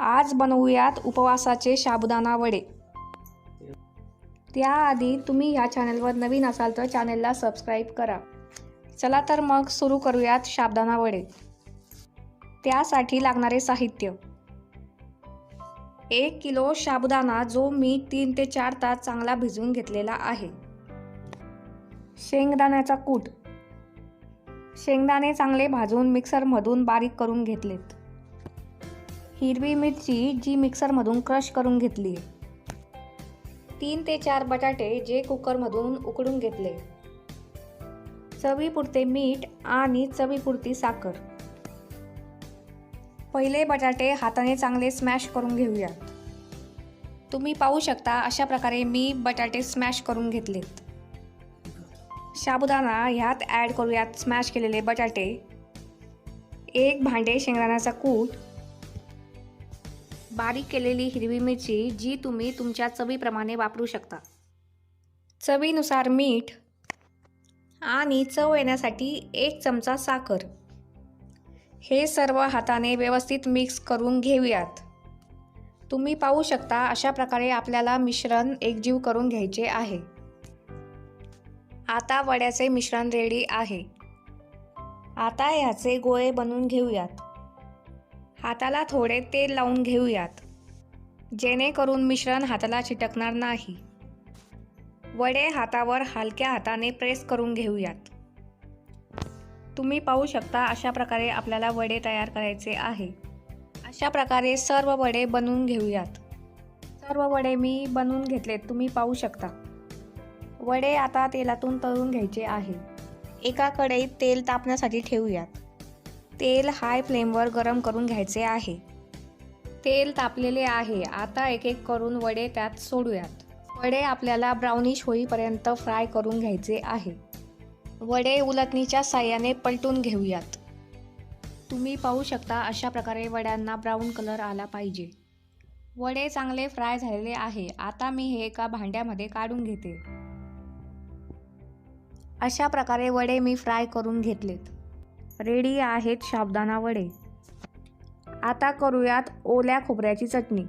आज बनवूयात उपवासाचे साबुदाणा वडे. त्याआधी तुम्ही ह्या चॅनलवर नवीन असाल तर चॅनलला सबस्क्राईब करा. चला तर मग सुरू करूयात साबुदाणा वडे. त्यासाठी लागणारे साहित्य. एक किलो साबुदाणा जो मी तीन ते चार तास चांगला भिजवून घेतलेला आहे. शेंगदाण्याचा कूट. शेंगदाणे चांगले भाजून मिक्सरमधून बारीक करून घेतलेत. हिरवी मिरची जी मिक्सरमधून क्रश करून घेतली. तीन ते चार बटाटे जे कुकरमधून उकडून घेतले. चवीपुरते मीठ आणि चवीपुरती साखर. पहिले बटाटे हाताने चांगले स्मॅश करून घेऊयात तुम्ही पाहू शकता अशा प्रकारे मी बटाटे स्मॅश करून घेतलेत. साबुदाणा ह्यात ॲड करूयात स्मॅश केलेले बटाटे. एक भांडे शेंगदाण्याचा कूट बारीक केलेली हिरवी मिरची जी तुम्ही तुमच्या चवीप्रमाणे वापरू शकता. चवीनुसार मीठ आणि चव येण्यासाठी एक चमचा साखर. हे सर्व हाताने व्यवस्थित मिक्स करून घेऊयात. तुम्ही पाहू शकता अशा प्रकारे आपल्याला मिश्रण एकजीव करून घ्यायचे आहे. आता वड्याचे मिश्रण रेडी आहे. आता ह्याचे गोळे बनवून घेऊयात. हाताला थोडे तेल लावून घेऊयात. जेणेकरून मिश्रण हाताला चिटकणार नाही. वडे हातावर हलक्या हाताने प्रेस करून घेऊयात. तुम्ही पाहू शकता अशा प्रकारे आपल्याला वडे तयार करायचे आहे. अशा प्रकारे सर्व वडे बनवून घेऊयात. सर्व वडे मी बनवून घेतलेत तुम्ही पाहू शकता. वडे आता तेलातून तळून घ्यायचे आहे. एका कढईत तेल तापण्यासाठी ठेवूयात. तेल हाय फ्लेमवर गरम करून घ्यायचे आहे. तेल तापलेले आहे. आता एक एक करून वडे त्यात सोडूयात. वडे आपल्याला ब्राउनिश होईपर्यंत फ्राय करून घ्यायचे आहे. वडे उलटणीच्या साह्याने पलटून घेऊयात. तुम्ही पाहू शकता अशा प्रकारे वड्यांना ब्राऊन कलर आला पाहिजे. वडे चांगले फ्राय झालेले आहे. आता मी हे एका भांड्यामध्ये काढून घेते. अशा प्रकारे वडे मी फ्राय करून घेतलेत. रेडी आहेत शाबदाना वडे. आता करूयात ओल्या खोबऱ्याची चटणी.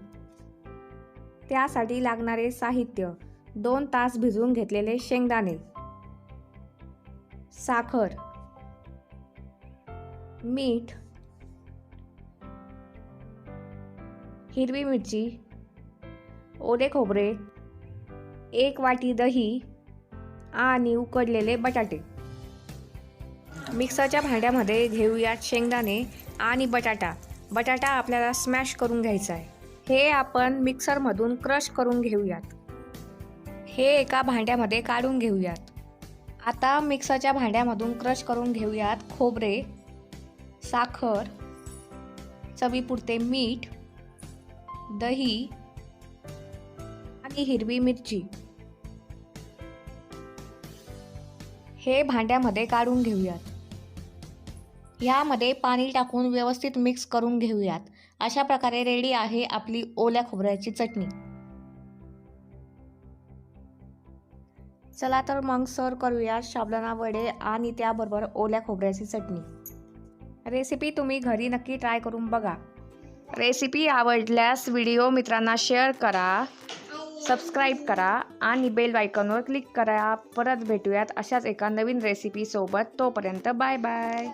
त्यासाठी लागणारे साहित्य दोन तास भिजवून घेतलेले शेंगदाणे. साखर मीठ हिरवी मिरची ओले खोबरे एक वाटी दही आणि उकडलेले बटाटे. मिक्सरच्या भांड्यामध्ये घेऊयात शेंगदाणे आणि बटाटा. बटाटा आपल्याला स्मॅश करून घ्यायचा आहे. हे आपण मिक्सरमधून क्रश करून घेऊयात. हे एका भांड्यामध्ये काढून घेऊयात. आता मिक्सरच्या भांड्यामधून क्रश करून घेऊयात खोबरे साखर चवीपुरते मीठ दही आणि हिरवी मिरची. हे भांड्यामध्ये काढून घेऊयात. ह्यामध्ये पाणी टाकून व्यवस्थित मिक्स करून घेऊयात. अशा प्रकारे रेडी आहे आपली ओल्या खोबऱ्याची चटणी. चला तर मग सर्व करूया शाबलना वडे आणि त्याबरोबर ओल्या खोबऱ्याची चटणी. रेसिपी तुम्ही घरी नक्की ट्राय करून बघा. रेसिपी आवडल्यास व्हिडिओ मित्रांना शेअर करा सबस्क्राईब करा आणि बेल आयकॉनवर क्लिक करा. परत भेटूयात अशाच एका नवीन रेसिपीसोबत तोपर्यंत बाय बाय.